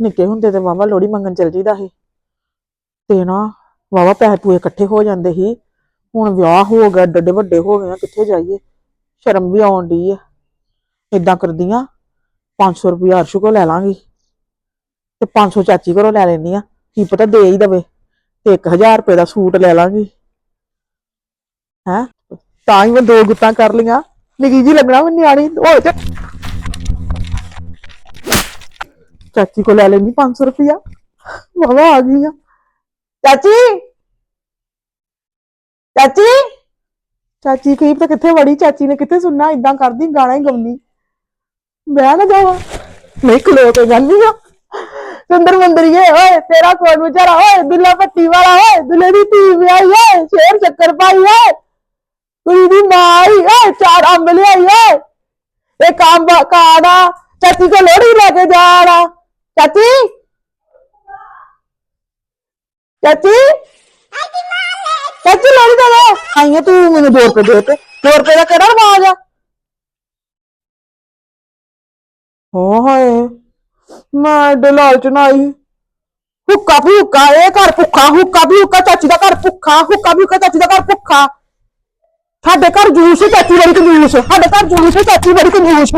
ਨਿੱਕੇ ਹੁੰਦੇ ਤੇ ਵਾਵਾ ਲੋੜੀ ਮੰਗਣ ਚਲ ਜੀਦਾ ਸੀ। ਤੇ ਨਾ ਵਾਵਾ ਪੈਸੇ ਪੂਏ ਇਕੱਠੇ ਹੋ ਜਾਂਦੇ ਸੀ। ਹੁਣ ਵਿਆਹ ਹੋ ਗਿਆ ਏਡੇ ਵੱਡੇ ਹੋ ਗਏ ਆ, ਕਿੱਥੇ ਜਾਈਏ? ਸ਼ਰਮ ਵੀ ਆਉਣ ਡਈ ਆ। ਇਦਾਂ ਕਰਦੀਆਂ 500 ਰੁਪਇਆ ਅਰਸ਼ੂ ਕੋਲ ਲੈ ਲਾਂਗੀ। ਤੇ 500 ਚਾਚੀ ਕੋਲੋਂ ਲੈ ਲੈਣੀ ਆ। ਕੀ ਪਤਾ ਦੇ ਹੀ ਦਵੇ। ਤੇ 1000 ਰੁਪਏ ਦਾ ਸੂਟ ਲੈ ਲਾਂਗੀ। ਹੈ? ਤਾਂ ਹੀ ਮੈਂ ਦੋ ਗੁੱਤਾਂ ਕਰ ਲੀਆਂ ਨਿੱਕੀ ਜੀ ਲੱਗਣਾ ਮੈਂ ਨਿਆਣੀ। ਹੋ ਜਾ ਚਾਚੀ ਕੋ ਲੈ ਲੈਣੀ 500 ਰੁਪਇਆ ਵਾਵਾ ਆ ਗਈ ਆ ਚਾਚੀ ਚਾਚੀ ਚਾਚੀ ਕਹੀ ਤਾਂ ਕਿੱਥੇ ਵੜੀ ਚਾਚੀ ਨੇ ਕਿੱਥੇ ਸੁਣਨਾ ਇਦਾਂ ਕਰਦੀ ਗਾਣਾ ਹੀ ਗਾਉਂਦੀ ਮੈਂ ਨਾ ਜਾਵਾਂ ਨਹੀਂ ਖਲੋ ਕੇ ਜਾਂਦੀ ਆ ਸੁੰਦਰ ਮੰਦਰੀਏ ਓਏ ਤੇਰਾ ਕੋਣ ਵਿਚਾਰਾ ਓਏ ਦੁੱਲਾ ਪੱਟੀ ਵਾਲਾ ਓਏ ਦੁੱਲੇ ਦੀ ਧੀ ਵਿਆਹੀ ਓਏ ਸ਼ੇਰ ਚੱਕਰ ਪਾਈ ਓਏ ਕੁੜੀ ਦੀ ਮਾਂ ਆਈ ਓਏ ਚਾਰ ਅੰਬ ਲਿਆਈ ਓਏ ਇੱਕ ਅੰਬ ਕਾੜਾ ਚਾਚੀ ਕੋ ਲੋੜੀ ਲੈ ਕੇ ਜਾਣਾ ਚਾਚੀ ਚਾਚੀ ਚਾਚੀ ਲੋੜੀ ਦੇ ਦੇ ਆਈਆਂ ਤੂੰ ਮੈਨੂੰ 2 ਰੁਪਏ ਦੇ ਤੇ 2 ਰੁਪਏ ਦਾ ਕਿਹੜਾ ਰਵਾਜ ਆ ਹੋ ਹਾਏ ਮੈਂ ਏਡੇ ਲਾਲਚ ਨਾ ਆਈ ਹੁੱਕਾ ਵੀ ਹੁੱਕਾ ਇਹ ਘਰ ਭੁੱਖਾ ਹੁੱਕਾ ਵੀ ਹੁੱਕਾ ਚਾਚੀ ਦਾ ਘਰ ਭੁੱਖਾ ਹੁੱਕਾ ਵੀ ਹੁੱਕਾ ਚਾਚੀ ਦਾ ਘਰ ਭੁੱਖਾ ਸਾਡੇ ਘਰ ਜੂਸ ਚਾਚੀ ਬੜੀ ਕੰਜੂਸ ਸਾਡੇ ਘਰ ਜੂਸ ਚਾਚੀ ਬੜੀ ਕੰਜੂਸ